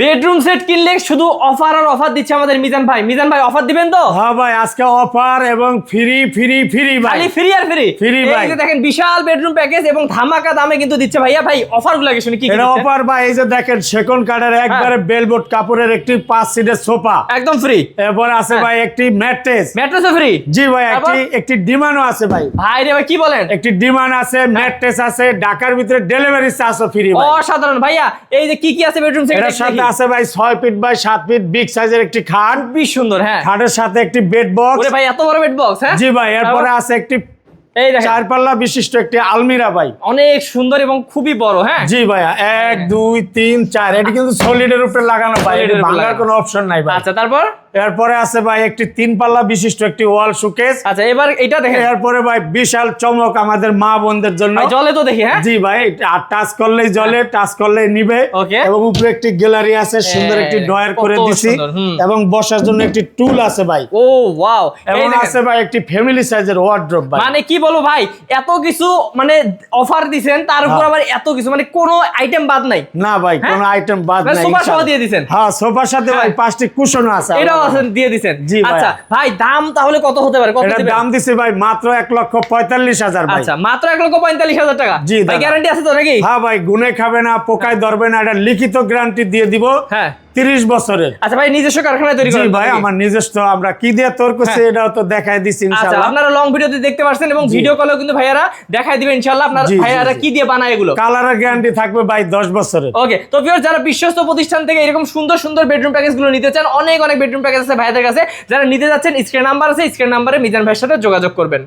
Bedroom set কিনলে শুধু offer আর offer দিচ্ছে আমাদের মিজান ভাই। মিজান ভাই অফার দিবেন তো? হ্যাঁ ভাই আজকে অফার এবং ফ্রি ফ্রি ফ্রি ভাই। খালি ফ্রি আর ফ্রি? Free ভাই। দেখেন বিশাল বেডরুম প্যাকেজ এবং ধামাকা দামে কিন্তু দিচ্ছে ভাইয়া। ভাই অফারগুলো শুনি কি এটা অফার ভাই এই যে দেখেন সেকন্ড কার্ডের একবারে বেলবোর্ড কাপড়ের একটি পাঁচ সিটের সোফা। একদম ফ্রি এরপর আছে হ্যাঁ। ভাই একটি ম্যাট্রেস ম্যাট্রেসও ফ্রি জি ভাই একটি? একটি ডিমান্ডও আছে ভাই। ভাই রে ভাই কি বলেন? একটি ডিমান্ড আছে ম্যাট্রেস আছে ঢাকার ভিতরে ডেলিভারি চার্জও ফ্রি ভাই। অসাধারণ। ভাইয়া এই যে কি কি আছে বেডরুম সেট আছে ভাই ছয় ফিট বাই সাত ফিট বিগ সাইজের একটি খাট। খুবই সুন্দর হ্যাঁ। খাটের সাথে একটি বেড বক্স ওরে ভাই এত বড় বেড বক্স হ্যাঁ? জি ভাই এরপরে আছে একটি এই চার পাল্লা বিশিষ্ট একটি আলমিরা ভাই। অনেক সুন্দর এবং খুবই বড় হ্যাঁ? জি ভাইয়া এক দুই তিন চার এটা কিন্তু সলিডের উপরে লাগানো ভাই ভাঙার কোনো অপশন নাই ভাই। আচ্ছা তারপর? এরপরে আছে ভাই একটি তিন পাল্লা বিশিষ্ট একটি ওয়াল আচ্ছা এবার এটা দেখেন। এরপরে ভাই বিশাল চমক আমাদের মা বোনদের জন্য। জলে তো দেখি হ্যাঁ? জি ভাই আর টাচ করলেই জলে টাচ করলেই নিবে। এবং উপরে একটি গ্যালারি আছে সুন্দর একটি হ্যাঁ, ড্রয়ার করে দিছি। এবং বসার জন্য একটি টুল আছে ভাই। ও ওয়াও এবং আছে ভাই একটি ফ্যামিলি সাইজের ওয়ার্ড্রপ ভাই। মানে কি বলব ভাই এত কিছু মানে অফার দিছেন তার উপর হ্যাঁ। আবার এত কিছু মানে কোনো আইটেম বাদ নাই না ভাই হ্যাঁ? কোনো আইটেম বাদ মানে নাই সোফা সহ দিয়ে দিছেন। হ্যাঁ সোফার সাথে ভাই হ্যাঁ। পাঁচটি কুশনও আছে এটাও আলাদা। আছে দিয়ে দিছেন জি ভাইয়া। আচ্ছা ভাই দাম তাহলে কত হতে পারে কত দিবেন দাম দিছে ভাই মাত্র এক লক্ষ পঁয়তাল্লিশ হাজার ভাই আচ্ছা মাত্র এক লক্ষ পঁয়তাল্লিশ হাজার টাকা জি, ভাই গ্যারান্টি আছে তো নাকি হ্যাঁ ভাই গুনে খাবে না পোকায় ধরবে না এটা লিখিত গ্যারান্টি দিয়ে দিব হ্যাঁ তিরিশ বছরের। আচ্ছা ভাই নিজস্ব কারখানায় তৈরি করেন ভাই আমার নিজস্ব আমরা কি দিয়ে তোর করছি হ্যাঁ। এটাও তো দেখাই দিচ্ছি আচ্ছা আপনারা লং ভিডিওতে দেখতে পাচ্ছেন এবং ভিডিও কলেও কিন্তু ভাইয়ারা দেখাই দিবেন ইনশাআল্লাহ। আপনার ভাইয়ারা কি দিয়ে বানায় এগুলো? কালারের গ্যারান্টি থাকবে ভাই দশ বছরের। ওকে তো ভিউয়ার যারা বিশ্বস্ত প্রতিষ্ঠান থেকে এরকম সুন্দর সুন্দর বেডরুম প্যাকেজগুলো নিতে চান অনেক অনেক বেডরুম প্যাকেজ আছে ভাইদের কাছে। যারা নিতে যাচ্ছেন স্ক্রিন নাম্বার আছে স্ক্রিন নাম্বারে মিজান ভাইয়ের সাথে যোগাযোগ করবেন।